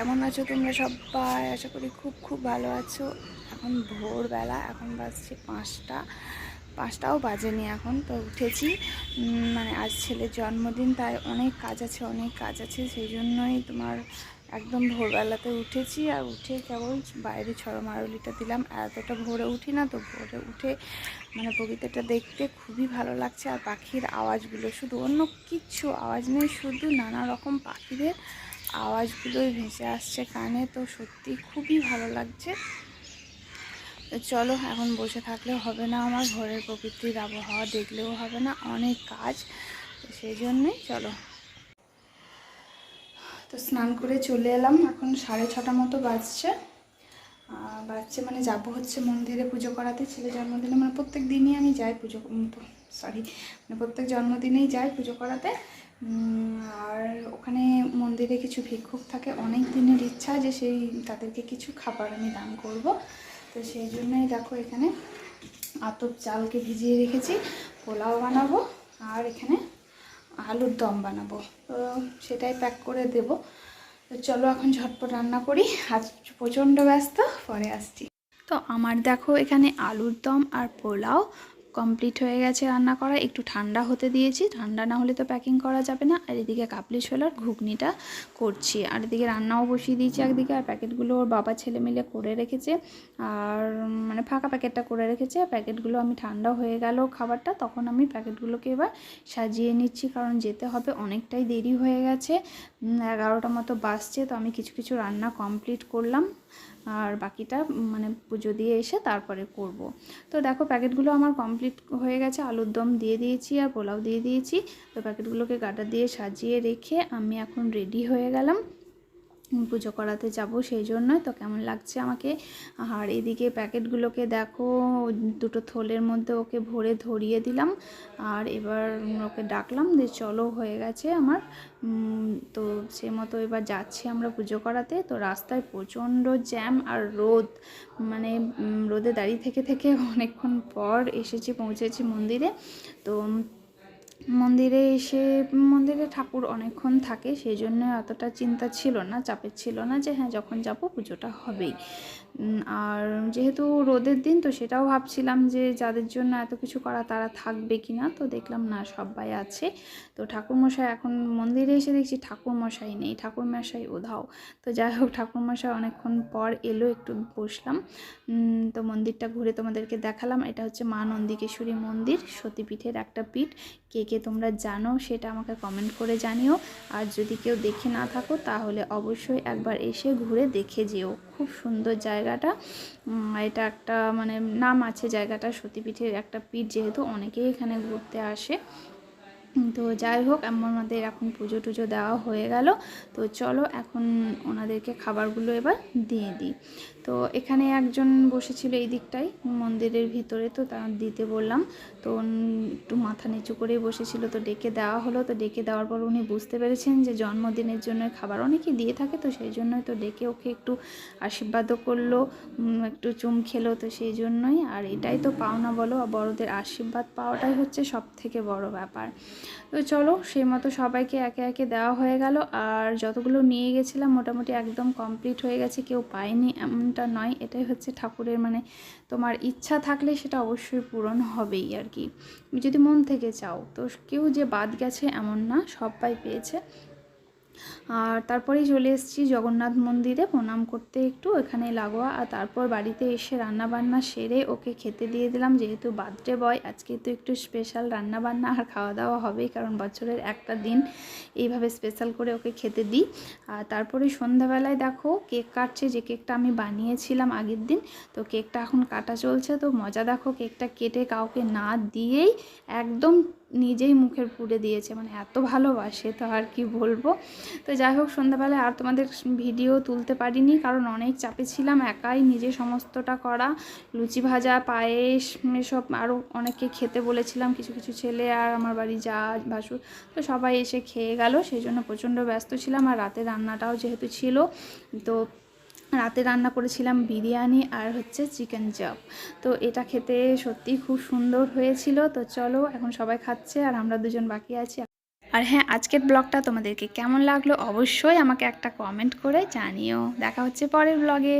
কেমন আছো তোমরা সবাই? আশা করি খুব খুব ভালো আছো। এখন ভোরবেলা, এখন বাজছে পাঁচটা। পাঁচটাও বাজেনি এখন, তো উঠেছি। মানে আজ ছেলের জন্মদিন, তাই অনেক কাজ আছে, অনেক কাজ আছে। সেই জন্যই তোমার একদম ভোরবেলাতে উঠেছি আর উঠে কেবল বাইরে ছড়ো মারুলিটা দিলাম। এতটা ভোরে উঠি না তো, ভোরে উঠে মানে প্রকৃতিটা দেখতে খুবই ভালো লাগছে। আর পাখির আওয়াজগুলো, শুধু অন্য কিচ্ছু আওয়াজ নেই, শুধু নানা রকম পাখিদের আওয়াজগুলোই ভেসে আসছে কানে, তো সত্যি খুবই ভালো লাগছে। তো চলো, এখন বসে থাকলেও হবে না, আমার ঘরের প্রকৃতির আবহাওয়া দেখলেও হবে না, অনেক কাজ। সেই জন্যই চলো। তো স্নান করে চলে এলাম, এখন সাড়ে ছটা মতো বাজছে। বাজছে মানে যাব হচ্ছে মন্দিরে পুজো করাতে, ছেলে জন্মদিনে মানে প্রত্যেক দিনই আমি যাই পুজো সরি মানে প্রত্যেক জন্মদিনেই যাই পুজো করাতে। আর ওখানে মন্দিরে কিছু ভিক্ষুক থাকে, অনেক দিনের ইচ্ছা যে সেই তাদেরকে কিছু খাবার আমি দান করব। তো সেই জন্যই দেখো এখানে আতপ চালকে ভিজিয়ে রেখেছি, পোলাও বানাবো আর এখানে আলুর দম বানাবো। তো সেটাই প্যাক করে দেব। তো চলো এখন ঝটপট রান্না করি। আজ প্রচণ্ড ব্যস্ত, পরে আসছি। তো আমার দেখো এখানে আলুর দম আর পোলাও। কমপ্লিট হয়ে গেছে রান্না করা, একটু ঠান্ডা হতে দিয়েছি। ঠান্ডা না হলে তো প্যাকিং করা যাবে না। আর এদিকে কাপলি ছোলার ঘুগনিটা করছি। আর এদিকে রান্নাও বসিয়ে দিয়েছি একদিকে, আর প্যাকেটগুলো ওর বাবা ছেলে মিলে করে রেখেছে। আর মানে ফাঁকা প্যাকেটটা করে রেখেছে। প্যাকেটগুলো আমি ঠান্ডা হয়ে গেল খাবারটা, তখন আমি প্যাকেটগুলোকে এবার সাজিয়ে নিচ্ছি। কারণ যেতে হবে অনেকটাই দেরি হয়ে গেছে। এগারোটা মতো বাসছে তো আমি কিছু কিছু রান্না কমপ্লিট করলাম। আর বাকিটা মানে পুজো দিয়ে এসে তারপরে করব। তো দেখো, প্যাকেটগুলো আমার কমপ্লিট হয়ে গেছে। আলুর দম দিয়ে দিয়েছি আর পোলাও দিয়ে দিয়েছি। তো প্যাকেটগুলোকে গাটা দিয়ে সাজিয়ে রেখে আমি এখন রেডি হয়ে গেলাম। পুজো করাতে যাব, সেই জন্য তো কেমন লাগছে আমাকে। আর এদিকে প্যাকেটগুলোকে দেখো, দুটো থলের মধ্যে ওকে ভরে ধরিয়ে দিলাম। আর এবার ওকে ডাকলাম যে চলো হয়ে গেছে আমার। তো সে মতো এবার যাচ্ছি আমরা পুজো করাতে। তো রাস্তায় প্রচণ্ড জ্যাম আর রোদ। মানে রোদে দাঁড়িয়ে থেকে থেকে অনেকক্ষণ পর এসেছি, পৌঁছেছি মন্দিরে। তো মন্দিরে এসে, মন্দিরে ঠাকুর অনেকক্ষণ থাকে সেই জন্য এতটা চিন্তা ছিল না চাপের ছিল না যে হ্যাঁ যখন যাব পুজোটা হবেই। আর যেহেতু রোদের দিন, তো সেটাও ভাবছিলাম যে যাদের জন্য এত কিছু করা তারা থাকবে কি না তো দেখলাম না, সবাই আছে। তো ঠাকুরমশাই এখন মন্দিরে এসে দেখছি ঠাকুরমশাই নেই, ঠাকুরমশাই ওধাও তো যাই হোক, ঠাকুরমশাই অনেকক্ষণ পর এলো, একটু বসলাম। তো মন্দিরটা ঘুরে তোমাদেরকে দেখালাম। এটা হচ্ছে মা নন্দিকেশ্বরী মন্দির, সতীপীঠের একটা পীঠ। কে কে তোমরা জানো সেটা আমাকে কমেন্ট করে জানিও। আর যদি কেউ দেখে না থাকো, তাহলে অবশ্যই একবার এসে ঘুরে দেখে যেও। খুব সুন্দর জায়গাটা। এটা একটা মানে নাম আছে জায়গাটা সতীপীঠের একটা পীঠ যেহেতু অনেকেই এখানে ঘুরতে আসে। তো যাই হোক আমাদের এখন পুজো টুজো দেওয়া হয়ে গেল। তো চলো এখন ওনাদেরকে খাবারগুলো এবার দিয়ে দিই। তো এখানে একজন বসেছিল এই দিকটাই মন্দিরের ভিতরে, তো তার দিতে বললাম। তো একটু মাথা নিচু করেই বসেছিল, তো ডেকে দেওয়া হলো। তো ডেকে দেওয়ার পর উনি বুঝতে পেরেছেন যে জন্মদিনের জন্য খাবার অনেকেই দিয়ে থাকে, তো সেই জন্যই তো ডেকে ওকে একটু আশীর্বাদও করল একটু চুম খেলো, তো সেই জন্যই। আর এটাই তো পাওনা বলো, বড়দের আশীর্বাদ পাওয়াটাই হচ্ছে সব থেকে বড় ব্যাপার। তো চলো সেই মতো সবাইকে একে একে দেওয়া হয়ে গেল। আর যতগুলো নিয়ে গেছিলাম মোটামুটি একদম কমপ্লিট হয়ে গেছে, কেউ পায়নি এমনটা নয়। এটাই হচ্ছে ঠাকুরের মানে তোমার ইচ্ছা থাকলে সেটা অবশ্যই পূরণ হবেই আর কি। যদি মন থেকে চাও, তো কেউ যে বাদ গেছে এমন না সবাই পেয়েছে। আর তারপরেই চলে এসেছি জগন্নাথ মন্দিরে প্রণাম করতে একটু, এখানে লাগোয়া। আর তারপর বাড়িতে এসে রান্না বান্না সেরে ওকে খেতে দিয়ে দিলাম, যেহেতু বার্থডে বয়, আজকে তো একটু স্পেশাল রান্না বান্না আর খাওয়া দাওয়া হবেই, কারণ বছরের একটা দিন এইভাবে স্পেশাল করে ওকে খেতে দিই। আর তারপরে সন্ধ্যাবেলায় দেখো, কেক কাটছে, যে কেকটা আমি বানিয়েছিলাম আগের দিন, তো কেকটা এখন কাটা চলছে, তো মজা দেখো, কেকটা কেটে কাউকে না দিয়েই একদম নিজেই মুখের পুড়ে দিয়েছে মানে এত ভালোবাসে তো আর কি বলব। তো যাই হোক, সন্ধ্যাবেলায় আর তোমাদের ভিডিও তুলতে পারিনি, কারণ অনেক চাপে ছিলাম একাই, নিজে সমস্তটা করা, লুচি ভাজা, পায়েস, এসব আরও অনেককে খেতে বলেছিলাম, কিছু কিছু ছেলে আর আমার বাড়ি যা ভাসুর, তো সবাই এসে খেয়ে গেল, সেই জন্য প্রচণ্ড ব্যস্ত ছিলাম, আর রাতে রান্নাটাও যেহেতু ছিল, তো রাতে রান্না করেছিলাম বিরিয়ানি আর হচ্ছে চিকেন চপ। তো এটা খেতে সত্যি খুব সুন্দর হয়েছিল। তো চলো, এখন সবাই খাচ্ছে আর আমরা দুজন বাকি আছি। আর হ্যাঁ আজকের ব্লগটা তোমাদেরকে কেমন লাগল অবশ্যই আমাকে একটা কমেন্ট করে জানিও। দেখা হচ্ছে পরের ব্লগে।